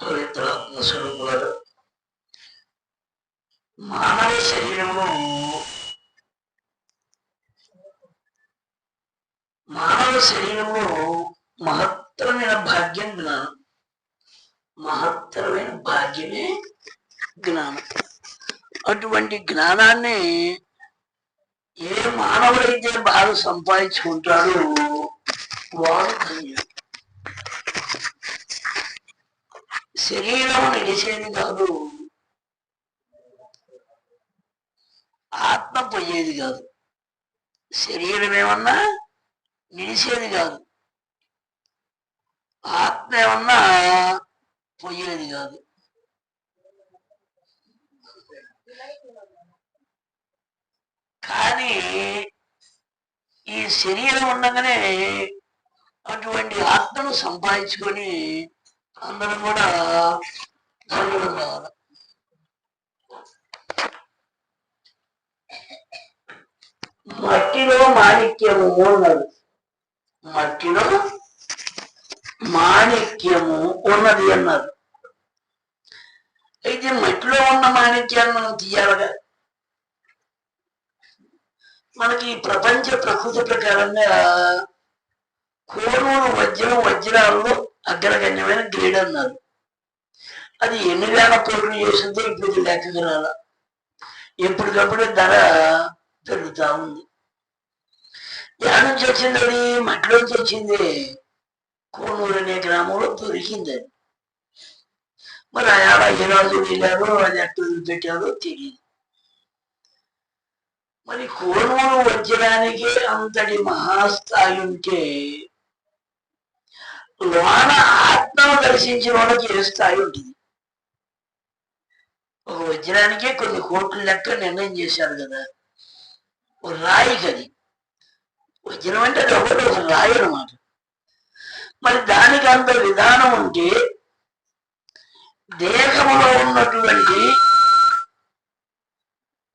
పవిత్రాత్మ మానవ శరీరంలో మానవ శరీరంలో మహత్తరమైన భాగ్యం జ్ఞానం మహత్తరమైన భాగ్యమే జ్ఞానం అటువంటి జ్ఞానాన్ని ఏ మానవుడైతే బాగా సంపాదించుకుంటాడో వాడు ధన్యుడు. శరీరం నిలిచేది కాదు. ఆత్మ పోయేది కాదు. శరీరం ఏమన్నా నిలిచేది కాదు. ఆత్మ ఏమన్నా పోయేది కాదు. కానీ ఈ శరీరం ఉండగానే అటువంటి ఆత్మను సంపాదించుకొని అందరం కూడా మట్టిలో మాణిక్యము ఉన్నది. మట్టిలో మాణిక్యము ఉన్నది అన్నారు. అయితే మట్టిలో ఉన్న మాణిక్యాన్ని మనం తీయాలిగా? మనకి ప్రపంచ ప్రకృతి ప్రకారంగా కోరూరు వజ్రం వజ్రాల్లో అగ్రగణ్యమైన గ్రేడ్ అన్నారు. అది ఎన్ని వేల కోట్లు చేసిందో ఇప్పుడు లెక్కకు రాల ఎప్పటికప్పుడు ధర పెరుగుతా ఉంది. ధ్యానం నుంచి వచ్చింది అది వచ్చింది కోనూరు అనే గ్రామంలో దొరికింది అది. మరి అయాడ ఈరాజు వెళ్ళారో అది ఎక్కడ పెట్టారో తెలియదు మరి కోనూరు వజ్రానికి అంతటి మహాస్థాయి ఉంటే లోన ఆత్మను దర్శించిన వాళ్ళకి ఏ స్థాయి ఉంటుంది ఒక వజ్రానికే కొన్ని కోట్ల లెక్క నిర్ణయం చేశారు కదా. ఒక రాయి కది వజ్రం అంటే అది ఒకటి ఒక రాయి అనమాట మరి దానికి అంత విధానం ఉంటే దేహంలో ఉన్నటువంటి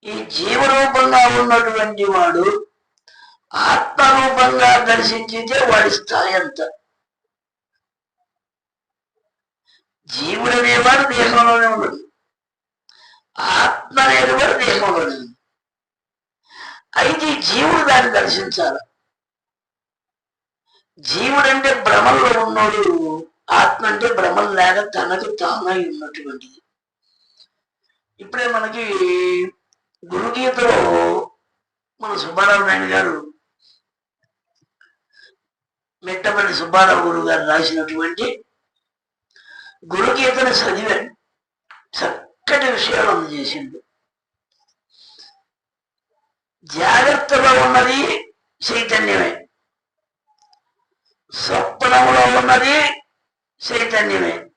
ఈ జీవరూపంగా ఉన్నటువంటి వాడు ఆత్మరూపంగా దర్శించితే వాడి స్థాయి అంతా. జీవుడు అనేవాడు దేహంలోనే ఉండడు. ఆత్మ అనేవాడు దేహంలోనే ఉంది అయితే జీవుడు దాన్ని దర్శించాలి? జీవుడు అంటే భ్రమంలో ఉన్నాడు. ఆత్మ అంటే భ్రమం లేక తనకు తానై ఉన్నటువంటిది ఇప్పుడే మనకి గురుగీతలో మన సుబ్బారావు నాయుడు గారు మెట్టపల్లి సుబ్బారావు గురువు గారు రాసినటువంటి గురుగీతను చదివాడు చక్కటి విషయాలు అందజేసిండు జాగ్రత్తలో ఉన్నది చైతన్యమే. స్వప్నములో ఉన్నది చైతన్యమే.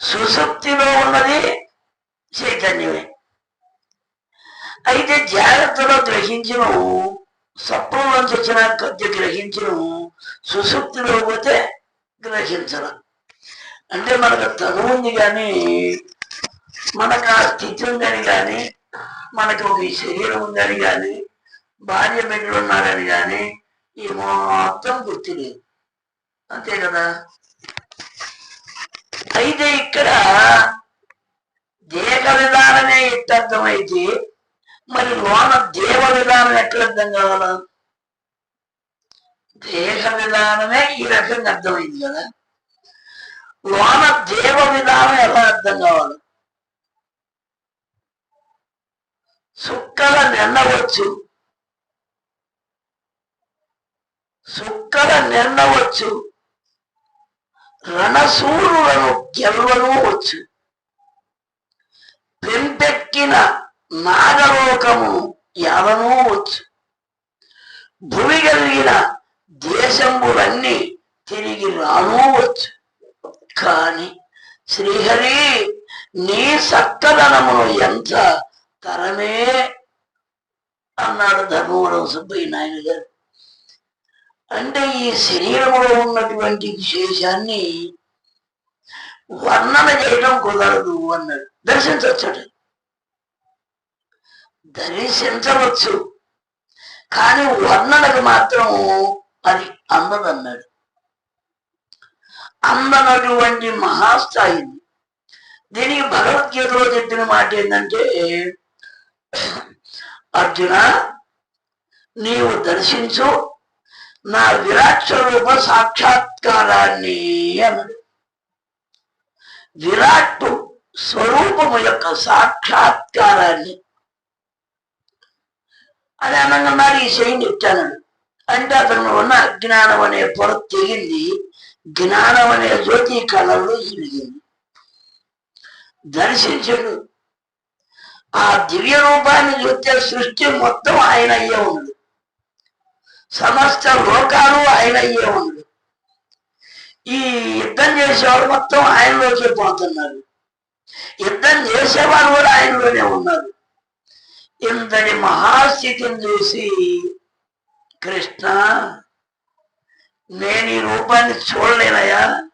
సుశక్తిలో ఉన్నది చైతన్యమే. అయితే జాగ్రత్తలో గ్రహించిన స్వప్నంలోంచి వచ్చిన కొద్ది గ్రహించను సుశక్తిలో పోతే గ్రహించడం అంటే మనకు తను ఉంది కానీ మనకు ఆ స్థితి ఉందని కానీ మనకు ఒక ఈ శరీరం ఉందని కానీ భార్య బిడ్డలు ఉన్నారని కానీ ఈ మొత్తం గుర్తులేదు. అంతే కదా? అయితే ఇక్కడ దేహ విధానమే ఇట్టర్థమైతే మరి లోన దేవ విధానం ఎట్లా అర్థం కావాలా? దేహ విధానమే ఈ రకంగా అర్థమైంది కదా లోన దేవ విధానం ఎలా అర్థం కావాలి? సుక్కల నిన్నవచ్చు సుక్కల నిన్నవచ్చు రణసూరులను గెలవను వచ్చు. పెంపెక్కిన నాగలోకము ఎలనూ వచ్చు. భూమి కలిగిన దేశంబులన్నీ తిరిగి రానువచ్చు. కానీ కాని శ్రీహరి నీ సక్కదనమును ఎంత తరమే అన్నాడు ధర్మవరం సుబ్బయ్య నాయన గారు. అంటే ఈ శరీరంలో ఉన్నటువంటి విశేషాన్ని వర్ణన చేయడం కుదరదు అన్నాడు. దర్శించవచ్చాడు. దర్శించవచ్చు. కానీ వర్ణనకు మాత్రం అది అందదన్నాడు అందనటువంటి మహాస్థాయి. దీనికి భగవద్గీతలో చెప్పిన మాట ఏంటంటే అర్జున నీవు దర్శించు నా విరాట్ స్వరూప సాక్షాత్కారాన్ని అన్నాడు. విరాట్ స్వరూపము యొక్క సాక్షాత్కారాన్ని. అది అనగా ఈ శైలి చెప్తానండి అంటే అతను ఉన్న అజ్ఞానం అనే పొర తెగింది. జ్ఞానం అనే జ్యోతి కళల్లో వెలిగింది దర్శించడు. ఆ దివ్య రూపాన్ని చూస్తే సృష్టి మొత్తం ఆయన అయ్యే ఉంది. సమస్త లోకాలు ఆయన అయ్యే ఉంది. ఈ యుద్ధం చేసేవాడు మొత్తం ఆయనలోకి పోతున్నారు. యుద్ధం చేసేవారు కూడా ఆయనలోనే ఉన్నారు ఇంతటి మహాస్థితిని చూసి కృష్ణ నేను ఈ రూపాన్ని చూడలేనయా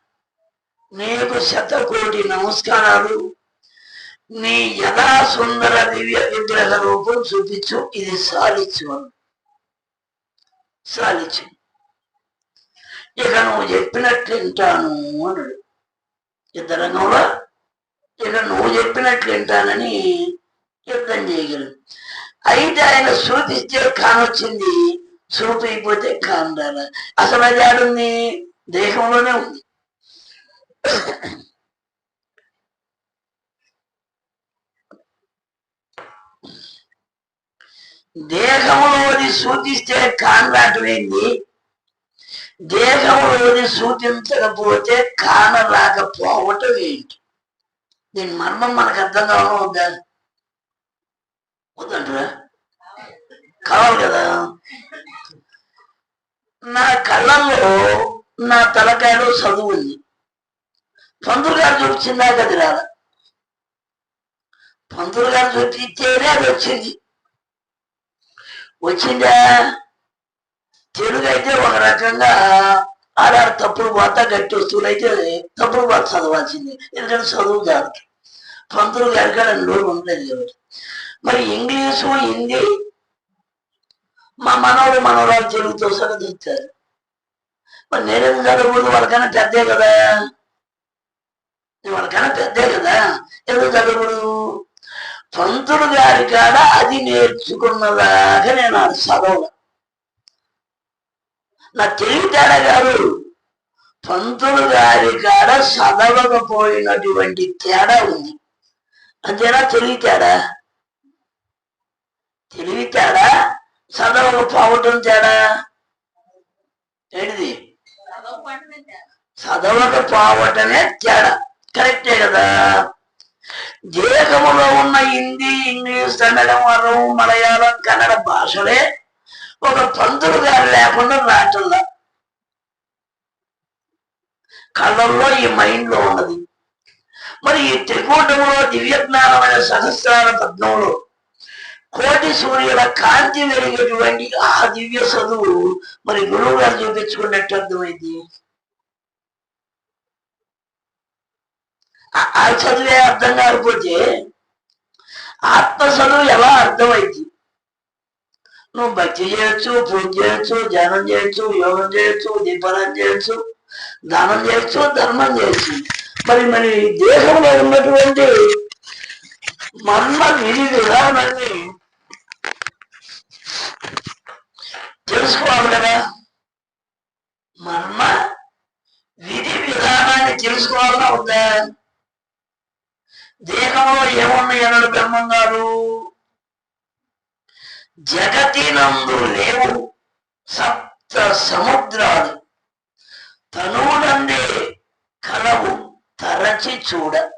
నీకు శతకోటి నమస్కారాలు. నీ యథా సుందర దివ్య విగ్రహ రూపం చూపించు. ఇది సాలిచ్చు అను సాలిచ్చు. ఇక నువ్వు చెప్పినట్లు వింటాను అన్నాడు యుద్ధరంగంలో ఇక నువ్వు చెప్పినట్లు వింటానని యుద్ధం చేయగలడు అయితే ఆయన శృతిస్తే కానొచ్చింది. శృతి కాండాల అసలు అది ఆడుంది? దేహంలోనే ఉంది. దేహంలోని సూచిస్తే కానరాటమైంది దేహంలోని సూచించకపోతే కానరాకపోవటం ఏంటి? దీని మర్మం మనకు అర్థం కావడం వద్దా వద్దంటారా? కావాలి కదా. నా కళ్ళల్లో నా తలకాయలో చదువు ఉంది. పంతులు గారు చూపించిందా గది రాల పంతులు గారు చూపించేనే అది వచ్చింది. వచ్చిందా? తెలుగు అయితే ఒక రకంగా ఆడారు తప్పుడు పోతా గట్టి వస్తువులు అయితే తప్పుడు పోత చదవాల్సింది. ఎందుకంటే చదువు కాదు. పంతులు గారి కాడ నోరు ఉండలేదు మరి ఇంగ్లీషు హిందీ మా మనవడు మనవరాలు చెరువుతో సగం చూస్తారు మరి నేనేం చదవకూడదు వాళ్ళకన్నా పెద్దే కదా. వాళ్ళకన్నా పెద్దే కదా. ఎందుకు చదవకూడదు పంతులు గారి కాడ అది నేర్చుకున్నదాకా నేను అది చదవను. నా తెలివితేడా గారు పంతులు గారి కాడ చదవకపోయినటువంటి తేడా ఉంది. అంతేనా? తెలివితేడా తెలివితేడా చదవకపోవటం తేడా? ఏంటిది? చదవకపోవటమే తేడా. కరెక్టే కదా? దేశములో ఉన్న హిందీ ఇంగ్లీష్ తమిళం వరం మలయాళం కన్నడ భాషలే ఒక పంతులు గారు లేకుండా రాటల్లా కళ్ళల్లో ఈ మైండ్లో ఉన్నది. మరి ఈ త్రికూటములో దివ్యజ్ఞానమైన సహస్రాల పద్మంలో కోటి సూర్యుల కాంతి వెలిగేటువంటి ఆ దివ్య చదువు మరి గురువు గారు చూపించుకున్నట్టు అర్థమైంది. ఆ- చదువే అర్థం కాకపోతే ఆత్మ చదువు ఎలా అర్థమైంది? నువ్వు భక్తి చేయొచ్చు పూజ చేయొచ్చు ధ్యానం చేయొచ్చు యోగం చేయొచ్చు దీపనం చేయొచ్చు దానం చేయొచ్చు ధర్మం చేయొచ్చు. మరి మరి దేశంలో ఉన్నటువంటి మర్మ విధి విధానాన్ని తెలుసుకోవాలి కదా మర్మ విధి విధానాన్ని తెలుసుకోవాలన్నా ఉందా? దేహంలో ఏమున్నాయి అన్నాడు బ్రహ్మం గారు? జగతినందు లేవు సప్త సముద్రాలు. తనువునందే కలవు తరచి చూడ.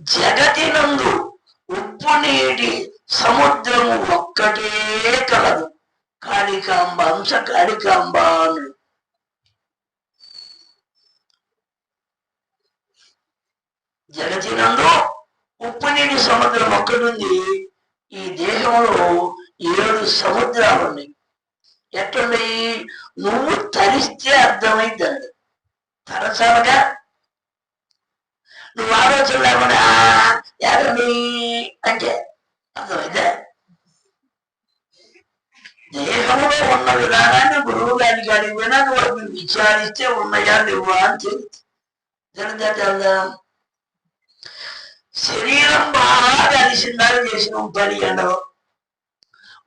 జగతినందు ఉప్పు నీటి సముద్రము ఒక్కటే కలదు. కాళికాంబ హంస కాళికాంబ అన్నాడు జగతినందు ఉప్పు నీటి సముద్రం ఒక్కటుంది ఈ దేశంలో ఏడు సముద్రాలు ఉన్నాయి ఎట్లున్నాయి? నువ్వు తరిస్తే అర్థమైందండి. తరచాలుగా నువ్వు ఆలోచన లేకుండా ఎరండి అంటే అర్థమైందా? దేహంలో ఉన్న విధానాన్ని గురువు గారికి అడిగినా వాటిని విచారిస్తే ఉన్నాయా లేవా అని తెలుసు తెలుదా శరీరం బాగా అలిసిందాలు చేసిన పని ఎండలో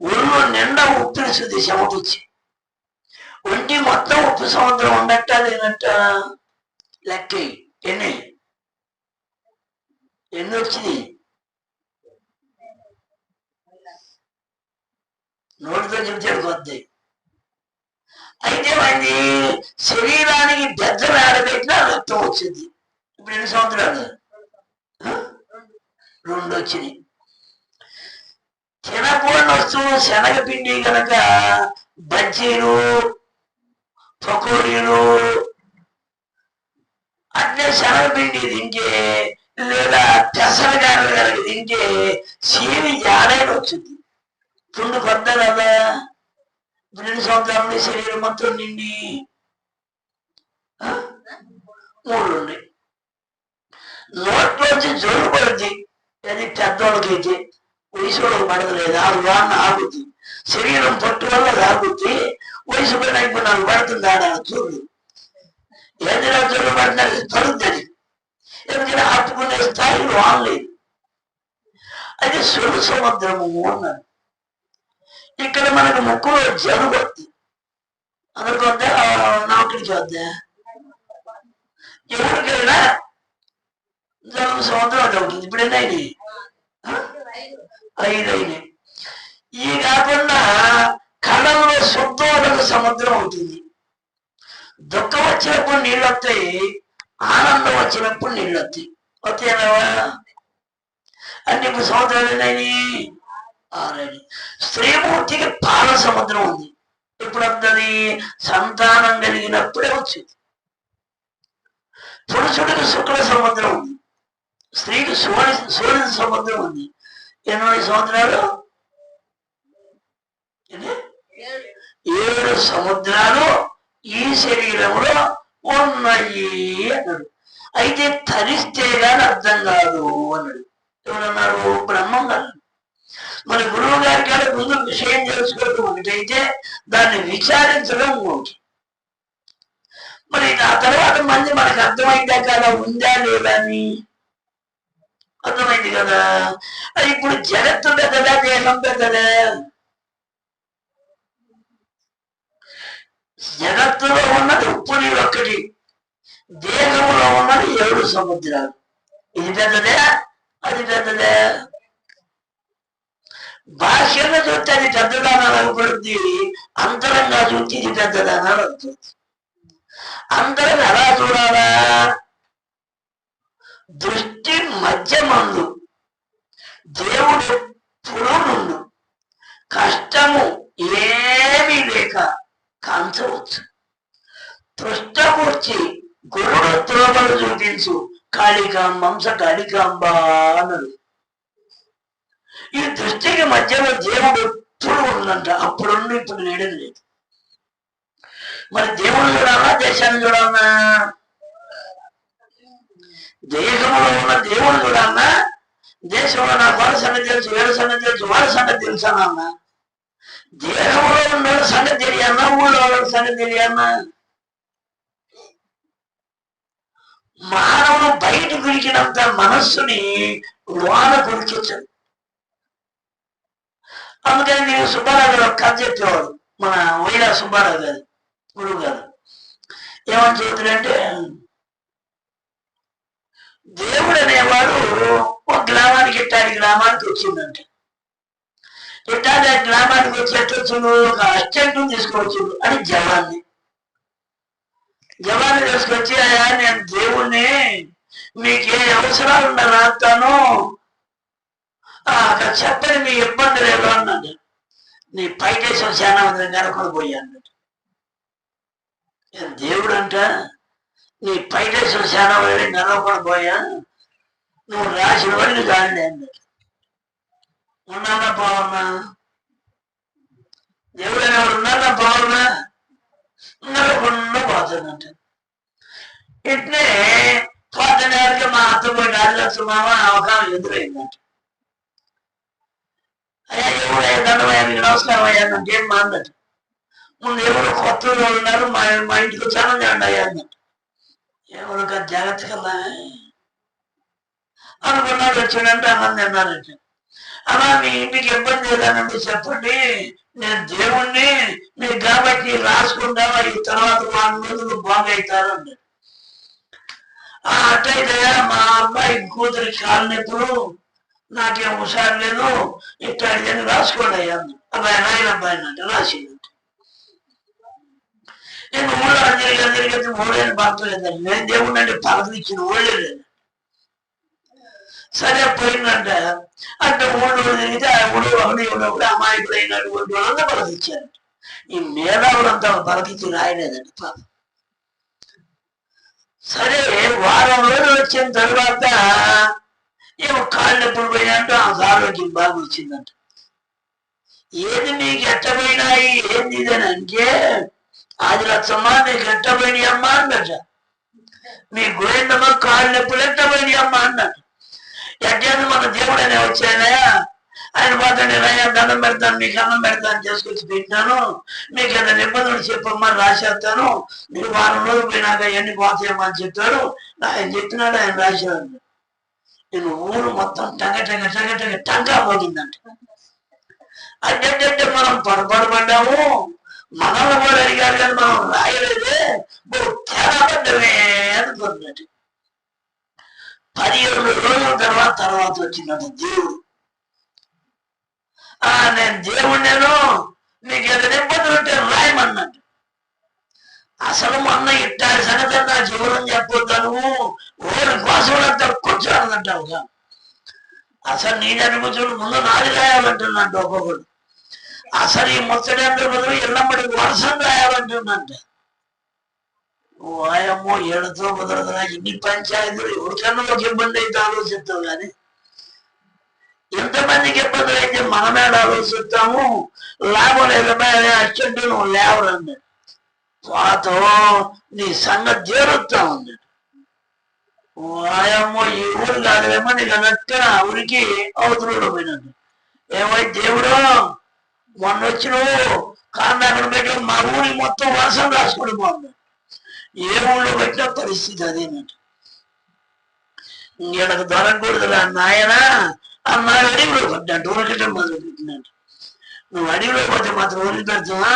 ఒళ్ళు నిండా ఉప్పిన శుద్ధి సమకూర్చి ఒంటి మొత్తం ఉప్పు సముద్రం ఉండట లేనట్ట లెక్క ఎన్ని ఎన్ని వచ్చినాయి నోటితో చెప్తే కొద్ది. అయితే మంది శరీరానికి బెద్దలు ఆడబెట్టినా రక్తం వచ్చింది. ఇప్పుడు ఎన్ని సంవత్సరాలు? రెండు వచ్చినాయి. తినకూడని వస్తువు శనగపిండి కనుక బజ్జీలు పకోడీలు అట్లే శనగపిండి తింటే లేదా పెసరగాయలు కనుక తింటే సీని జాడైన వచ్చింది. తుండు కొత్త రెండు సంవత్సరాలు శరీరం మొత్తం నిండి మూడు ఉన్నాయి నోట్లోంచి జోలు పడుద్ది అది పెద్దోళ్ళకైతే వయసు వాళ్ళకి పడతలేదు? ఆరు వాడిన ఆగుద్ది. శరీరం పట్టు వల్ల ఆగుద్ది వయసు పైన ఇప్పుడు నాకు పడుతుంది ఆడ చూడు. ఏదైనా జోలు పడుతుంది పడుతుంది ఎందుకంటే ఆపుకునే స్థాయిలో ఆన్లేదు. అది సుడు సముద్రము అన్నారు. ఇక్కడ మనకు ముక్కులో జలుబు వద్ది అందరికి వద్దా నాకుడికి వద్దా? ఎవరికైనా జలుబు సముద్రం అది అవుతుంది ఇప్పుడు ఎన్ని అయినాయి ఐదు అయినాయి. ఈ కాకుండా కళ్ళంలో శుద్ధోదక సముద్రం అవుతుంది. దుఃఖం వచ్చినప్పుడు నీళ్ళు వస్తాయి ఆనందం వచ్చినప్పుడు నీళ్ళు వస్తాయి వస్తాయి అంటే ఇప్పుడు సముద్రాలు ఎన్నైనాయి స్త్రీమూర్తికి పాల సముద్రం ఉంది. ఎప్పుడు సంతానం కలిగినప్పుడే వచ్చింది. పురుషుడికి శుక్ల సముద్రం ఉంది. స్త్రీకి సూర్య సూర్య సముద్రం ఉంది. ఎనభై సంవత్సరాలు ఏడు సముద్రాలు ఈ శరీరంలో ఉన్నాయి అన్నాడు. అయితే తరిస్తే గాని అర్థం కాదు అన్నాడు. ఎవరన్నారు? బ్రహ్మం గారు మన గురువు గారి కాడ ముందు విషయం తెలుసుకోవడం ఒకటైతే దాన్ని విచారించడం ఒకటి. మరి ఆ తర్వాత మంది మనకు అర్థమైందా కదా ఉందా లేదా అని? అర్థమైంది కదా. అది ఇప్పుడు జగత్తు పెద్దదా దేహం పెద్దదా? జగత్తులో ఉన్నది ఉప్పు నీరు ఒక్కటి దేహంలో ఉన్నది ఏడు సముద్రాలు. ఇది పెద్దదే? అది పెద్దదే? బాహ్యంగా చూస్తే అది పెద్దదానాలు అనుకుంటుంది అంతరంగా చూస్తే ఇది పెద్దదానాలు అనుకుంటుంది అంతరం ఎలా చూడాలా? దృష్టి మధ్యమందు. దేవుడు ఎప్పుడూ నుండు కష్టము ఏమీ లేక కాంచవచ్చు. పృష్ఠమూర్చి గురుడు త్రోమలు చూపించు. కాళికాంబంస కాళికాంబ అన్నది ఈ దృష్టికి మధ్యలో దేవుడు ఎప్పుడు ఉందంట అప్పుడుండి ఇప్పుడు లేడని లేదు. మరి దేవుడు చూడాలా దేశాన్ని చూడాలన్నా దేశంలో ఉన్న దేవుడు చూడాలన్నా దేశంలో నా వాళ్ళ సంగతి తెలుసు వీళ్ళ సంగతి తెలుసు వాళ్ళ సంగతి తెలుసా నాన్న? దేశంలో ఉన్న సంగతి తెలియన్నా ఊళ్ళో వాళ్ళ సంగతి తెలియన్నా మానవుడు బయట గురికినంత మనస్సుని లోన గురికించదు అందుకని నేను సుబ్బారావు గారు ఒక కథ చెప్పేవాడు. మన వైరా సుబ్బారావు గారు గురువు గారు. ఏమని చెబుతుందంటే దేవుడు అనేవాడు ఒక గ్రామానికి ఇట్టాడి గ్రామానికి వచ్చిందంట. ఇట్టాడి ఆ గ్రామానికి వచ్చి ఎట్టొచ్చుడు ఒక అస్టెంట్ తీసుకొచ్చుడు అని జవాన్ని. జవాన్ని తీసుకొచ్చి అయ్యా నేను దేవుణ్ణి మీకు ఏ అవసరాలు ఉన్నా రాస్తాను అక్కడ చెప్పని మీ ఇబ్బంది లేదు అన్నాడు నీ పైకేశం చాలా మంది కనుకొని పోయాను. ఏ దేవుడు అంట నీ పైకేశం చాలా మంది కనుకొని పోయా? నువ్వు రాసిన వాళ్ళు దాన్ని అన్నాడు. ఉన్నానా బాగున్నా దేవుడు ఎవరు ఉన్నానా బాగున్నా నెలకొండ పోతుందంట ఇట్నే పోతున్నారు మా అత్త పోయి రాజలక్ష్మి మామ అవకాశం ఎదురైందంట. అయ్యాను నమస్కారం అంటే ఏం మాందట ముందు ఎవరు కొత్త ఉన్నారు మా మా ఇంటికి వచ్చాను చేయండి అయ్యా అన్నట్టు ఎవరు జాగ్రత్త కదా అనుకున్నాడు వచ్చాడంటే అన్నది అన్నారట అలా మీ ఇంటికి ఇబ్బంది లేదనండి చెప్పండి నేను దేవుణ్ణి మీకు కాబట్టి రాసుకుంటావా ఈ తర్వాత వారం రోజులు బాగవుతారు ఆ అట్టయితే మా అబ్బాయి కూతురి కాలు నాకేం హుషారు లేదు ఇట్లాంటిదని రాసుకోండి అయ్యా అబ్బాయి నాయన అబ్బాయి అంటే రాసిందంట నేను ఊళ్ళో అందరికీ అందరికీ ఊళ్ళని పంపలేదండి నేను దేవుడు అంటే పలకరించిన ఊళ్ళే లేదు. సరే పోయిందంట. అంటే ఊళ్ళో తిరిగితే ఆ ఊళ్ళో ఒకటి ఊళ్ళో కూడా అమాయకులైనటువంటి వాళ్ళంతా పలకిచ్చారు ఈ మేధావులంతా పలకించి రాయలేదండి పాపం. సరే వారం రోజులు వచ్చిన తర్వాత ఏమో కాళ్ళు ఎప్పుడు పోయినట్టు ఆ ఆరోగ్యం బాగా వచ్చిందంట. ఏది మీకు ఎట్టపోయినాయి ఏంది ఇదని అంటే ఆది లక్షమ్మా నీకు ఎట్టపోయినాయి అమ్మా అన్నట. మీ గోవిందమ్మ కాళ్ళు నొప్పులు ఎట్టపోయినాయి అమ్మా అన్నట్టు ఎట్టేది మన దేవుడు అనే ఆయన పోతాడు నేను అయ్యా దండం పెడతాను మీకు అన్నం పెడతాను చేసుకొచ్చి పెట్టినాను. మీకు ఏదైనా ఇబ్బందులు చెప్పమ్మా రాసేస్తాను. మీరు వారం రోజులు పోయినాక ఎన్ని పోతాయమ్మా అని చెప్పాడు ఆయన చెప్పినాడు ఆయన రాశాడు. నేను ఊరు మొత్తం టంగ టంగ టంగ టంగ టంగా మోగిందంట. అంటే మనం పొరపాటు పడ్డాము మనల్ని కూడా అడిగారు కానీ మనం రాయలేదే. ఓ తేడా పడ్డమే అనుకున్నట్టు పదిహేను రోజుల తర్వాత తర్వాత వచ్చినట్టు దేవుడు. ఆ నేను దేవుడు నేను మీకు ఏదైనా ఇబ్బందులు ఉంటే రాయమన్నట్టు అసలు మొన్న ఇట్టారు సంగతి నా జీవనం చెప్పొద్దాను ఓరి కోసం అంతా కూర్చోాలంటావుగా అసలు నేను అనిపించుడు ముందు నాది రాయాలంటున్నాడు ఒక్కొక్కడు. అసలు ఈ ముచ్చడి అందరి బదులు ఎల్లమ్మడి వర్షం రాయాలంటున్నాంట ఓయమ్మో ఏడుతో కుదరదురా ఇన్ని పంచాయతీలు ఎవరికన్నా ఒక ఇబ్బంది అయితే ఆలోచిస్తావు కానీ. ఎంతమందికి ఇబ్బందులు అయితే మనమే ఆలోచిస్తాము లాభం లేకపోతే అచ్చంటూ నువ్వు లేవరండి పాతో నీ సంగతి చేరుతా ఉంది. వాయమ్మో ఈ ఊరు కాదేమో నీకు అన్నట్టుగా ఊరికి అవతలలో పోయినాడు. ఏమై దేవుడు మొన్న వచ్చి నువ్వు కాండాక్కడ పెట్టి మా ఊరి మొత్తం వర్షం రాసుకుని పోతుంది ఏ ఊళ్ళో పెట్టిన పరిస్థితి అదేనట్టు ఈయనకు దొరకకూడదురా నాయన? అన్నాడు. అడవిలో పడ్డాడు. ఊరికటం మొదలు పెట్టినట్టు నువ్వు అడవిలో పోతే మాత్రం ఊరి పెడతావా?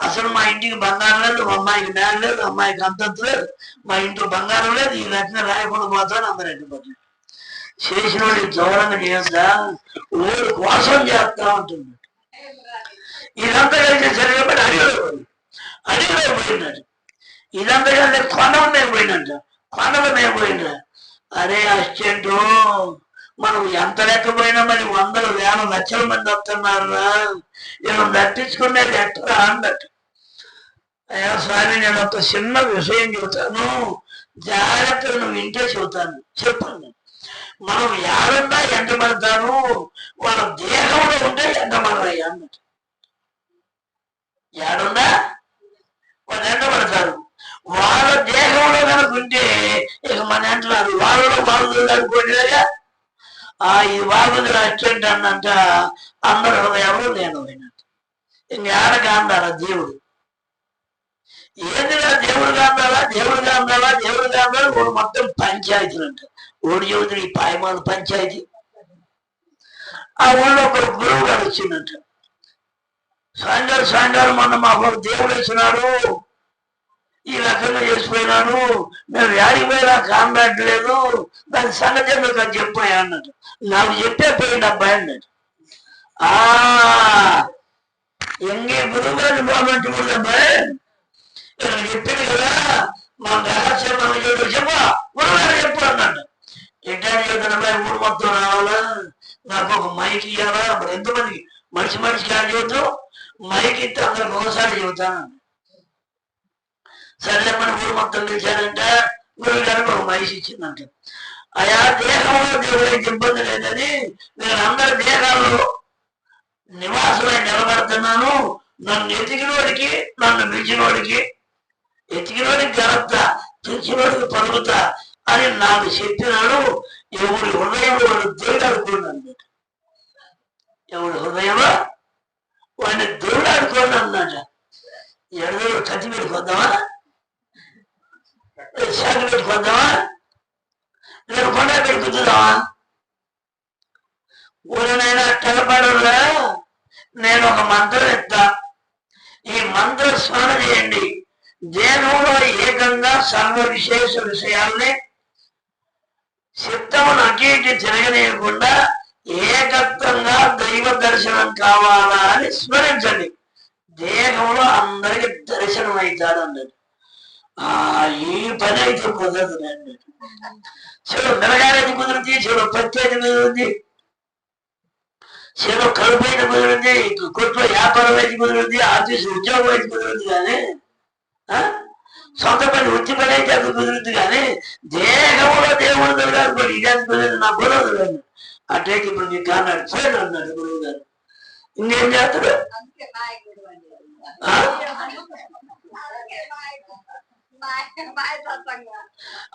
అసలు మా ఇంటికి బంగారం లేదు మా అమ్మాయికి నేల లేదు అమ్మాయికి అంతత్తు లేదు మా ఇంట్లో బంగారం లేదు ఈ రచన రాయకుండా పోతాను అందరంటే పడ్డాడు చేసిన వాడికి దూరంగా చేస్తా ఊరు కోసం చేస్తా ఉంటుంది ఇదంతా కలిసి సరిగ్గా అడవిలో పోయి అడవిలో పోయినాడు ఇదంతా కలిసి కొండ మీద పోయినట్ట కొండల మీద పోయినా అరే అసిస్టెంట్ మనం ఎంత లెక్కపోయినా మరి వందల వేల లక్షల మంది వస్తున్నారా ఇలా తప్పించుకునేది ఎట్లా అన్నట్టు. అయ్యా స్వామి నేను ఒక చిన్న విషయం చెబుతాను. జాగ్రత్తగా నువ్వు వింటే చెబుతాను. చెప్పండి. మనం ఎవరున్నా ఎంట పడతాను వాళ్ళ దేహంలో ఉంటే ఎంత పడరయ్యా అన్నట్టు. ఏడున్నా వాళ్ళు ఎంట పడతారు వాళ్ళ దేహంలో కనుక ఉంటే ఇక మన అంటున్నారు వాళ్ళలో వాళ్ళు అనుకోండిగా ఆ ఈ బాగుంది అచ్చండి అన్నంట అందరు హృదయంలో నేను పోయినట్టు ఇంకేడ కాందాలా దేవుడు. ఏందిరా దేవుడు కాందాలా దేవుడు కాందాలా దేవుడు కాందాలా వాడు మొత్తం పంచాయతీలు అంట. ఓడి చెబుతుంది ఈ పాయమాల పంచాయతీ. ఆ ఊళ్ళో ఒక గురువు గారు వచ్చిందంట సాయంకాలం సాయంకాలం మొన్న మా దేవుడు వచ్చినాడు. ఈ రకంగా చేసిపోయినాను. మేము యాడికి పోయినా కాంబెట్టలేదు దాని సంగతి మీకు అది చెప్పాయి అన్నట్టు నాకు చెప్పే పోయింది అబ్బాయి అన్నాడు. ఆ ఎంగే గురువు బాగుంటు అబ్బాయి. ఇక్కడ చెప్పింది కదా మా రహస్యం చెప్పు. గురువుగారు చెప్పు అన్నాడు. ఎట్టాడు చెప్తాను అబ్బాయి? ఊరు మొత్తం రావాలా? నాకు ఒక మైక్ ఇవ్వాలా మరి మనిషి మనిషి మనిషికి అని చెబుతావు మైక్ ఇస్తే అందరికి ఒకసారి చెబుతాను సర్లేమని ఊరు మొత్తం పిలిచారంటే గురువు ఒక మనిషి ఇచ్చిందంట. అయా దేహంలో దేవుడికి ఇబ్బంది లేదని నేను అందరి దేహాల్లో నివాసమై నిలబడుతున్నాను. నన్ను ఎతికినోడికి నన్ను మించినోడికి ఎతికినోడికి ఘనత తెచ్చినోడికి పలుకుతా అని నాకు చెప్పినాడు. ఎవరి హృదయంలో వాడు దేవుడు అనుకోండి అన్నాడు ఎవరి హృదయంలో వాడిని దేవుడు అనుకోండి అన్నాడు ఎడదో కత్తి కొద్దామా? పెట్టుకొద్దామా శాఖ పెట్టుకొద్దామా నేను కొండ పెట్టుకుందామా ఊరినైనా తెలపడంలో నేను ఒక మంత్రం ఇస్తా ఈ మంత్ర స్మరణ చేయండి. దేహంలో ఏకంగా సర్వ విశేష విషయాల్ని చిత్తమును అటు ఇటు తిరగనీయకుండా ఏకత్వంగా దైవ దర్శనం కావాలా అని స్మరించండి. దేహంలో అందరికి దర్శనం అవుతాడు అన్నాడు ఈ పని అయితే కుదరదు అన్నాడు చెడు మిరగాయలు కుదిరింది చెడు పత్తి అయితే కుదిరింది చెడు కడుపు అయితే కుదిరింది కొట్లో వ్యాపారం అయితే కుదిరింది ఆఫీసు ఉద్యోగం అయితే కుదిరింది కానీ ఆ? సొంత పని వృత్తి పని అయితే అది కుదిరింది కానీ దేహంలో దేవుడు దొరకాలి మరి ఇది అది కుదిరింది నా కుదరదు అన్నాడు అటేకి ఇప్పుడు నీకు అన్నాడు సరే అన్నాడు గురువు గారు. ఇంకేం చేస్తాడు?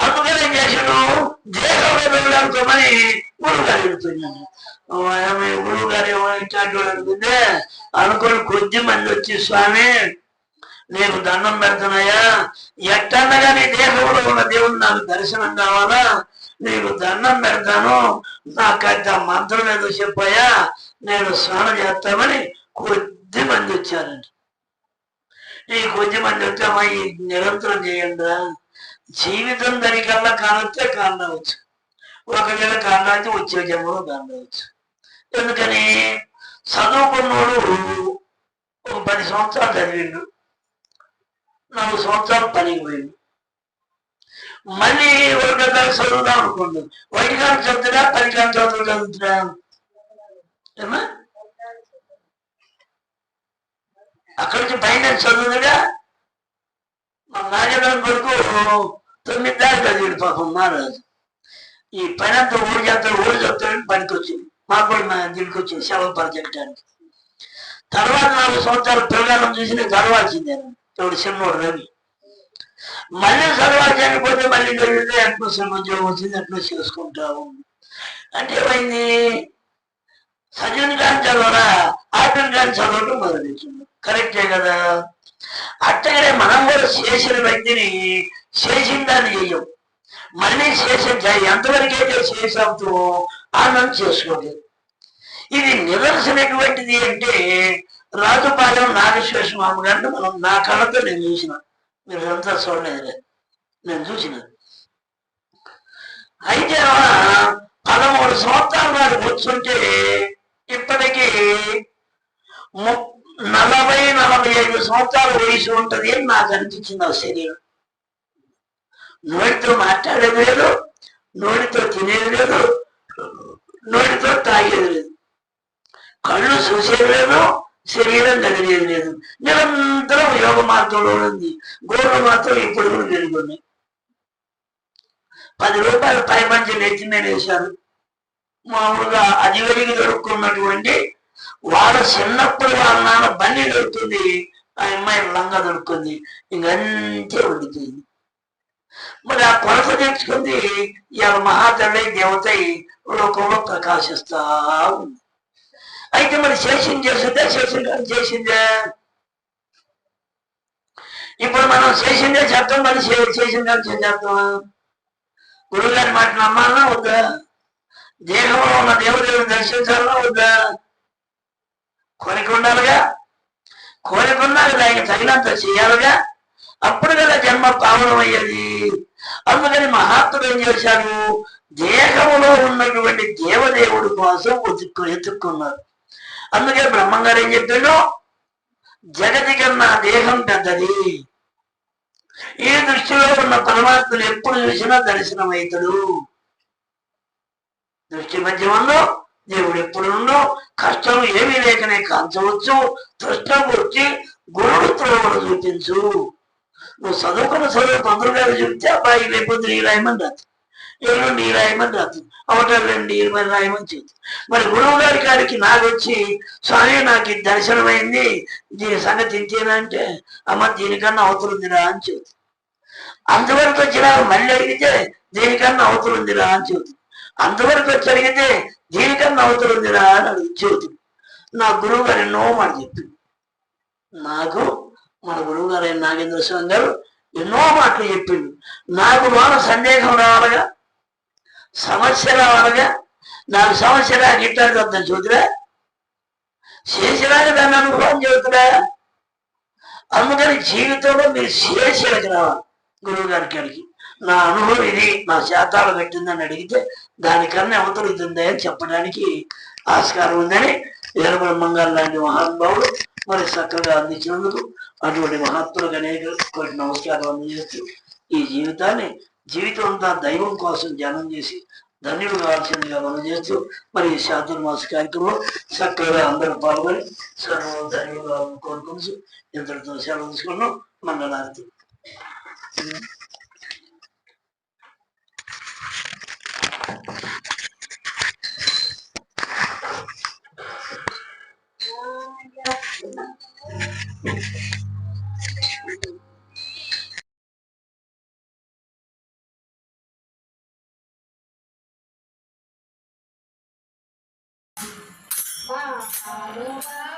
అప్పుడు ఏం చేశాను దేహంలో వెళ్ళానుకోమని గురువు గారు వెళ్ళిపోయినాను ఏమో అనుకుంటే అనుకుని కొద్ది మంది వచ్చి స్వామి నేను దండం పెడుతున్నాయా ఎట్టన్నగా నీ దేహంలో ఉన్న దేవుడు నాకు దర్శనం కావాలా నీకు దండం పెడతాను నాకైతే ఆ మంత్రం ఏదో చెప్పాయా నేను స్నానం చేస్తామని కొద్ది మంది వచ్చారండి ఈ కొంచెం మంది వచ్చి ఈ నిరంతరం చేయండి జీవితం దానికల్లా కానొస్తే కానవచ్చు. ఒకవేళ కారణానికి వచ్చే జన్మలో కానవచ్చు. ఎందుకని? చదువుకున్నోడు ఒక పది సంవత్సరాలు చదివిండు. నాలుగు సంవత్సరాలు పనికి పోయిండు. మళ్ళీ ఒక గంట చదువుదాం అనుకోండి. వైదికాన్ని చదువుతున్నా పనికాన్ని చదువు చదువుతున్నా. ఏమా అక్కడి నుంచి పైన చదువుగా మా నాగేంద్రం కొడుకు తొమ్మిది దాకా చదివాడు పాపం మహారాజు. ఈ పని అంతా ఊరికి చేస్తాడు ఊరు చెప్తాడని పనికి వచ్చింది మాకు కూడా మా దీనికి వచ్చింది సెలవు పరిచెక్కడానికి తర్వాత నాలుగు సంవత్సరాల ప్రకారం చూసి నేను చదవాల్సిందే. ఇప్పుడు రవి. మళ్ళీ చదవాలి చనిపోతే మళ్ళీ చదివితే అడ్మిషన్ ఉద్యోగం వచ్చింది అడ్మిషన్ చేసుకుంటాము అంటే ఏమైంది? సజన్ కానీ చదవరా? ఆటన్ కానీ చదవటం మొదలెట్టింది కరెక్టే కదా? అట్టగనే మనం కూడా చేసిన వ్యక్తిని చేసిన దాన్ని చెయ్యం. మళ్ళీ చేసిన ఎంతవరకు అయితే చేసామో ఆనందం చేసుకోలేదు ఇది నిదర్శనటువంటిది అంటే రాజుపాలెం నాగేశ్వరస్వామి గారిని మనం నా కళ్ళతో నేను చూసిన. మీరు అంతా చూడలేదు నేను చూసిన అయితే పదమూడు సంవత్సరాల నాడు కూర్చుంటే ఇప్పటికీ ము- నలభై సంవత్సరాల వయసు ఉంటది అని నాకు అనిపించింది ఆ శరీరం. నోటితో మాట్లాడేది లేదు నోటితో తినేది లేదు నోటితో తాగేది లేదు. కళ్ళు చూసేది లేదు శరీరం కదిలేదు లేదు. నిరంతరం యోగ మార్గంలో ఉంది. గోడలు మాత్రం ఇప్పుడు కూడా పెరుగున్నాయి పది రూపాయలు పై మంచి నెత్తి మీద వేశారు. మామూలుగా అదివరికి దొరుకుతున్నటువంటి వాళ్ళ చిన్నప్పుడు వాళ్ళ నాన్న బండి దొరుకుతుంది. ఆ అమ్మాయి లంగా దొడుకుంది ఇంకంతే ఉండిపోయింది మరి ఆ కొరత తెచ్చుకుంది ఇవాళ మహాతల్లి దేవత లోకంలో ప్రకాశిస్తా ఉంది. అయితే మరి శేషం చేస్తుందే చేసింది చేసిందే? ఇప్పుడు మనం చేసిందే చెప్తాం మరి చే- చేసిందే చేద్దామా గురువు గారి మాట నమ్మాలన్నా వద్దా? దేహంలో ఉన్న దేవుడిని దర్శించాలన్నా వద్దా? కొనికి ఉండాలిగా? కోరిక దానికి తగినంత చేయాలిగా? అప్పుడు కదా జన్మ పావనమయ్యేది. అందుకని మహాత్ముడు ఏం చేశాడు? దేహములో ఉన్నటువంటి దేవదేవుడి కోసం వెతుక్కు ఎత్తుక్కున్నారు అందుకే బ్రహ్మంగారు ఏం చెప్పాడు? జగతి కన్నా దేహం పెద్దది. ఈ దృష్టిలో ఉన్న పరమాత్ముడు ఎప్పుడు చూసినా దర్శనమవుతాడు. దృష్టి మధ్యమంలో దేవుడు ఎప్పుడున్నో కష్టం ఏమీ లేకనే కాంచవచ్చు తృష్ణం వచ్చి గురుడు త్రోవను చూపించు. నువ్వు చదువుకున్న చదువు తొందరగా చూపితే అబ్బాయి లేకపోతే నీ రాయమని రాదు. ఎవరు నీ రాయమని రాదు. అవటం రెండు ఇరవై రాయమని చూద్దు మరి గురువు గారి కాడికి నాకు వచ్చి స్వామి నాకు ఇది దర్శనమైంది దీని సంగతి ఇంతేనంటే అమ్మ దీనికన్నా అవుతుందిరా అని చూద్దు అంతవరకు వచ్చినా మళ్ళీ అడిగితే దీనికన్నా అవుతుందిరా అని చూద్దు అంతవరకు వచ్చి అడిగితే దీనికన్నా అవతలుందిరా అని అడిగి నా గురువు గారు ఎన్నో మాట చెప్పింది. నాకు మన గురువు గారు నాగేంద్ర స్వామి గారు ఎన్నో మాటలు చెప్పిండు. నాకు మన సందేహం రావాలగా సమస్య రావాలగా నాకు సమస్య రాక ఇట్లా వద్దాం చూతురా శేషరాగా దాన్ని అనుభవం చెబుతురా? అందుకని జీవితంలో మీరు శేషలకు రావాలి గురువు గారికి అడిగి నా అనుభవం ఇది నా శాతాలు పెట్టిందని అడిగితే దానికన్నా అవతలు అని చెప్పడానికి ఆస్కారం ఉందని వీరబ్రహ్మంగారు లాంటి మహానుభావుడు మరి చక్కగా అందించినందుకు అటువంటి మహాత్ములకు అనేక కొన్ని నమస్కారం అందజేస్తూ ఈ జీవితాన్ని జీవితం అంతా దైవం కోసం ధ్యానం చేసి ధన్యుడు కావాల్సిందిగా మనం చేస్తూ మరి ఈ శాతుర్మాస కార్యక్రమం చక్కగా అందరూ పాల్గొని సర్వం ధన్యుడు కావాలని కోరుకుంటూ ఇంతటితో సెలవు తీసుకున్నాం మంగళారతి. Wow,